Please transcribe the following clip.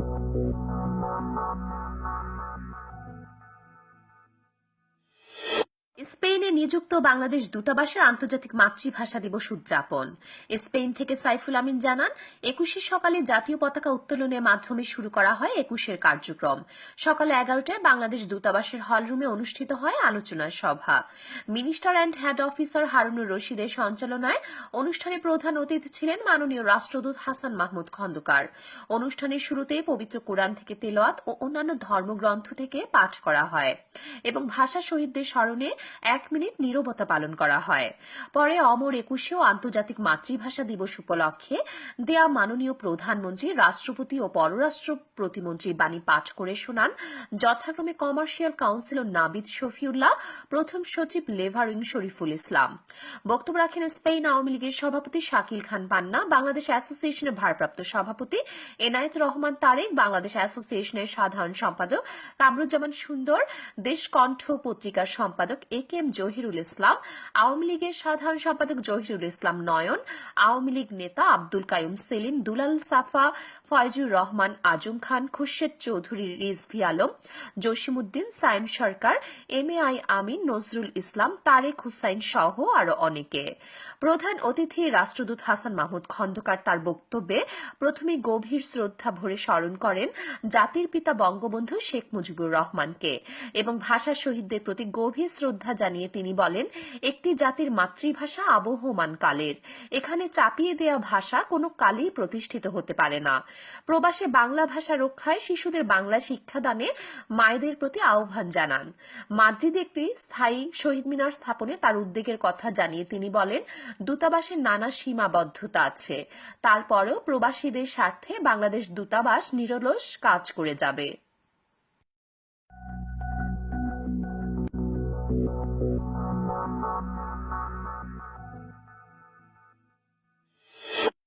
Thank you. নিযুক্ত বাংলাদেশ দূতাবাসের আন্তর্জাতিক মাতৃভাষা দিবস উদযাপন। স্পেন থেকে সাইফুল আমিন জানান, একুশে সকালে জাতীয় পতাকা উত্তোলনের মাধ্যমে শুরু করা হয় একুশের কার্যক্রম। সকালে এগারোটায় বাংলাদেশ দূতাবাসের হলরুমে অনুষ্ঠিত হয় আলোচনা সভা। Minister and head officer Harunur রশিদের সঞ্চালনায় অনুষ্ঠানে প্রধান অতিথি ছিলেন মাননীয় রাষ্ট্রদূত হাসান মাহমুদ খন্দকার। অনুষ্ঠানের শুরুতে পবিত্র কোরআন থেকে তেলোয়াত ও অন্যান্য ধর্মগ্রন্থ থেকে পাঠ করা হয় এবং ভাষা শহীদদের স্মরণে এক মিনিট নীরবতা পালন করা হয়। পরে অমর একুশে ও আন্তর্জাতিক মাতৃভাষা দিবস উপলক্ষে দেয়া মাননীয় প্রধানমন্ত্রী, রাষ্ট্রপতি ও পররাষ্ট্র প্রতিমন্ত্রী বাণী পাঠ করে শোনান যথাক্রমে কমার্শিয়াল কাউন্সিলর নাবিদ শফিউল্লাহ, প্রথম সচিব লেভারিং শরীফুল ইসলাম। বক্তব্য রাখেন স্পেন আওয়ামী লীগের সভাপতি শাকিল খান পান্না, বাংলাদেশ অ্যাসোসিয়েশনের ভারপ্রাপ্ত সভাপতি এনায়েত রহমান তারেক, বাংলাদেশ অ্যাসোসিয়েশনের সাধারণ সম্পাদক কামরুজ্জামান সুন্দর দেশ কণ্ঠ পত্রিকার সম্পাদক A K M Zahirul Islam, Awami লীগের সাধারণ সম্পাদক জহিরুল ইসলাম নয়ন, আওয়ামী লীগ নেতা Abdul Kayum Selim, Dulal Safa, Foyzur Rahman Azam Khan, Khurshed Chowdhury, Rizvi Alam Jasimuddin Saim Sarkar, M A I Amin, Nazrul Islam, Tarek Hussain সহ আরও অনেকে। প্রধান অতিথি রাষ্ট্রদূত হাসান মাহমুদ খন্দকার তার বক্তব্যে প্রথমে গভীর শ্রদ্ধা ভরে স্মরণ করেন জাতির পিতা বঙ্গবন্ধু শেখ মুজিবুর রহমানকে এবং ভাষা শহীদদের প্রতি গভীর শ্রদ্ধা জানিয়ে তিনি বলেন, একটি জাতির মাতৃভাষা আবহমান কালের। এখানে চাপিয়ে দেয়া ভাষা কোনো কালেই প্রতিষ্ঠিত হতে পারে না। প্রবাসে বাংলা ভাষা রক্ষায় শিশুদের বাংলা শিক্ষাদানে মায়েদের প্রতি আহ্বান জানান। মাদ্রিদে একটি স্থায়ী শহীদ মিনার স্থাপনে তার উদ্বেগের কথা জানিয়ে তিনি বলেন, দূতাবাসের নানা সীমাবদ্ধতা আছে। তারপরেও প্রবাসীদের স্বার্থে বাংলাদেশ দূতাবাস নিরলস কাজ করে যাবে। Thank you.